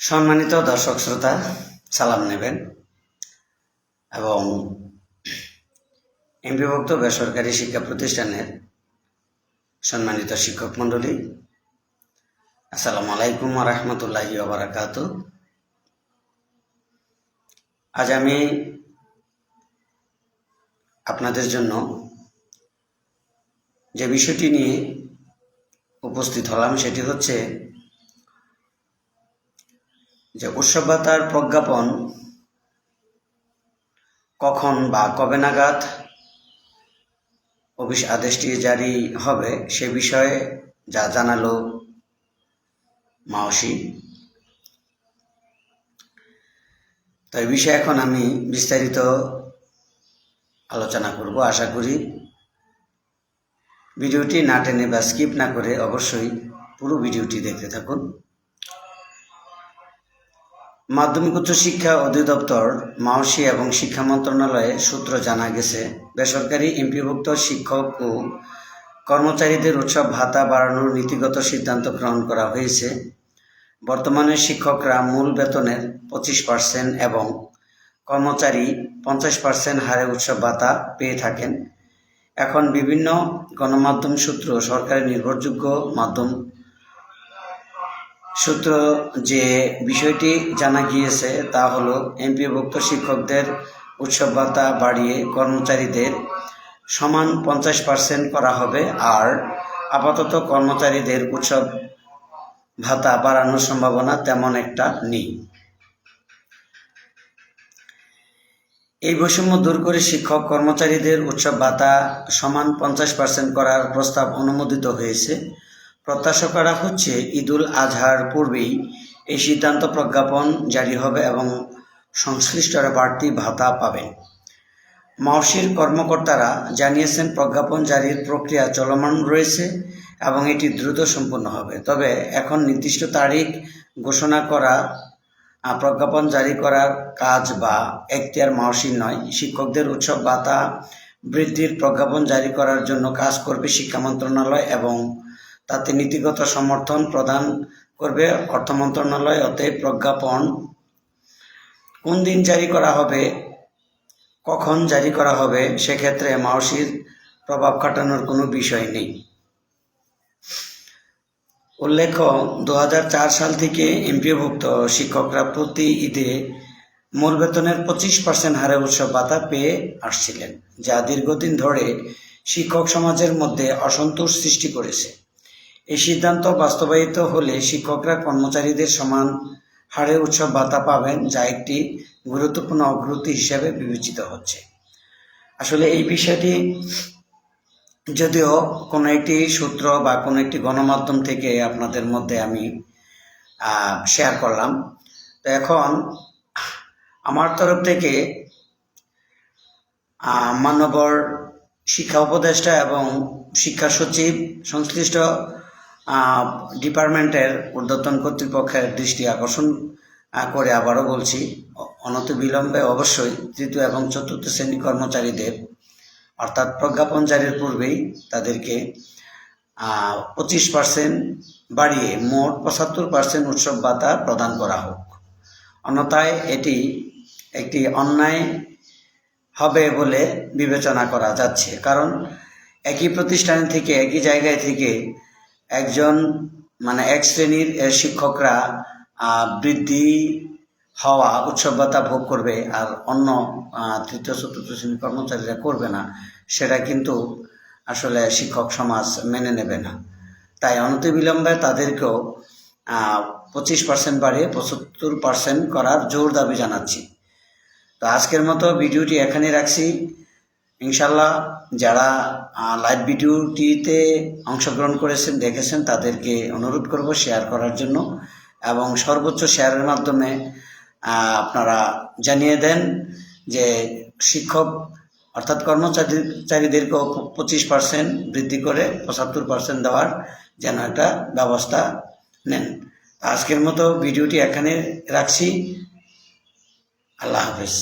সম্মানিত দর্শক শ্রোতা, সালাম নেবেন এবং এমপিভুক্ত বেসরকারি শিক্ষা প্রতিষ্ঠানের সম্মানিত শিক্ষক মণ্ডলী, আসসালামু আলাইকুম রহমতুল্লাহি বারাকাত। আজ আমি আপনাদের জন্য যে বিষয়টি নিয়ে উপস্থিত হলাম সেটি হচ্ছে যে উৎসবতার প্রজ্ঞাপন কখন বা কবে নাগাদ অফিস আদেশটি জারি হবে সে বিষয়ে যা জানালো মাওসি। তো এই বিষয়ে এখন আমি বিস্তারিত আলোচনা করব, আশা করি। ভিডিওটি না টেনে বা স্কিপ না করে অবশ্যই পুরো ভিডিওটি দেখতে থাকুন। মাধ্যমিক উচ্চ শিক্ষা অধিদপ্তর মাওসি এবং শিক্ষা মন্ত্রণালয়ে সূত্র জানা গেছে, বেসরকারি এমপিভুক্ত শিক্ষক ও কর্মচারীদের উৎসব ভাতা বাড়ানোর নীতিগত সিদ্ধান্ত গ্রহণ করা হয়েছে। বর্তমানে শিক্ষকরা মূল বেতনের পঁচিশ পার্সেন্ট এবং কর্মচারী পঞ্চাশ পার্সেন্ট হারে উৎসব ভাতা পেয়ে থাকেন। এখন বিভিন্ন গণমাধ্যম সূত্র সরকারি নির্ভরযোগ্য মাধ্যম সূত্র যে বিষয়টি জানা গিয়েছে তা হলো, এমপিভুক্ত শিক্ষকদের উৎসব ভাতা বাড়িয়ে কর্মচারীদের সমান পঞ্চাশ পার্সেন্ট করা হবে আর আপাতত কর্মচারীদের উৎসব ভাতা বাড়ানোর সম্ভাবনা তেমন একটা নেই। এই বৈষম্য দূর করে শিক্ষক কর্মচারীদের উৎসব ভাতা সমান পঞ্চাশ পার্সেন্ট করার প্রস্তাব অনুমোদিত হয়েছে। প্রত্যাশা করা হচ্ছে ঈদুল আজহার পূর্বেই এই সিদ্ধান্ত প্রজ্ঞাপন জারি হবে এবং সংশ্লিষ্টরা বাড়তি ভাতা পাবেন। মাওসির কর্মকর্তারা জানিয়েছেন, প্রজ্ঞাপন জারির প্রক্রিয়া চলমান রয়েছে এবং এটি দ্রুত সম্পন্ন হবে। তবে এখন নির্দিষ্ট তারিখ ঘোষণা করা প্রজ্ঞাপন জারি করার কাজ বা এখতিয়ার মাওসির নয়। শিক্ষকদের উৎসব ভাতা বৃদ্ধির প্রজ্ঞাপন জারি করার জন্য কাজ করবে শিক্ষা মন্ত্রণালয় এবং তাতে নীতিগত সমর্থন প্রদান করবে অর্থ মন্ত্রণালয় অতএব প্রজ্ঞাপন। কোন দিন জারি করা হবে? কখন জারি করা হবে? সেক্ষেত্রে মাওসির প্রভাব খাটানোর কোনো বিষয় নেই। উল্লেখ্য দু হাজার চার সাল থেকে এমপিওভুক্ত শিক্ষকরা প্রতি ঈদে মূল বেতনের পঁচিশ পার্সেন্ট হারে উৎসব ভাতা পেয়ে আসছিলেন, যা দীর্ঘদিন ধরে শিক্ষক সমাজের মধ্যে অসন্তোষ সৃষ্টি করেছে। এই সিদ্ধান্ত বাস্তবায়িত হলে শিক্ষকরা কর্মচারীদের সমান হারে উৎসব ভাতা পাবেন, যা একটি গুরুত্বপূর্ণ অগ্রগতি হিসেবে বিবেচিত হচ্ছে। আসলে এই বিষয়টি যদিও কোনো একটি সূত্র বা কোনো একটি গণমাধ্যম থেকে আপনাদের মধ্যে আমি শেয়ার করলাম। তো এখন আমার তরফ থেকে মান্যবর শিক্ষা উপদেষ্টা এবং শিক্ষা সচিব, সংশ্লিষ্ট ডিপার্টমেন্টের ঊর্ধ্বতন কর্তৃপক্ষের দৃষ্টি আকর্ষণ করে আবারও বলছি, অনত বিলম্বে অবশ্যই তৃতীয় এবং চতুর্থ শ্রেণি কর্মচারীদের, অর্থাৎ প্রজ্ঞাপন জারির পূর্বেই তাদেরকে পঁচিশ পার্সেন্ট বাড়িয়ে মোট পঁচাত্তর পার্সেন্ট উৎসব ভাতা প্রদান করা হোক। অন্যথায় এটি একটি অন্যায় হবে বলে বিবেচনা করা যাচ্ছে। কারণ একই প্রতিষ্ঠান থেকে, একই জায়গায় থেকে একজন মানে এক শ্রেণির শিক্ষকরা বৃদ্ধি হওয়া উৎসব ভাতা ভোগ করবে আর অন্য তৃতীয়, চতুর্থ শ্রেণির কর্মচারীরা করবে না, সেটা কিন্তু আসলে শিক্ষক সমাজ মেনে নেবে না। তাই অনতিবিলম্বে তাদেরকেও পঁচিশ পার্সেন্ট বাড়িয়ে পঁচাত্তর পার্সেন্ট করার জোর দাবি জানাচ্ছি। তো আজকের মতো ভিডিওটি এখানে রাখছি। ইনশাল্লাহ যারা লাইভ ভিডিওটিতে অংশগ্রহণ করেছেন, দেখেছেন, তাদেরকে অনুরোধ করব শেয়ার করার জন্য এবং সর্বোচ্চ শেয়ারের মাধ্যমে আপনারা জানিয়ে দেন যে শিক্ষক অর্থাৎ কর্মচারীদেরকেও পঁচিশ পার্সেন্ট বৃদ্ধি করে পঁচাত্তর পার্সেন্ট দেওয়ার যেন একটা ব্যবস্থা নেন। আজকের মতো ভিডিওটি এখানে রাখছি। আল্লাহ হাফিজ।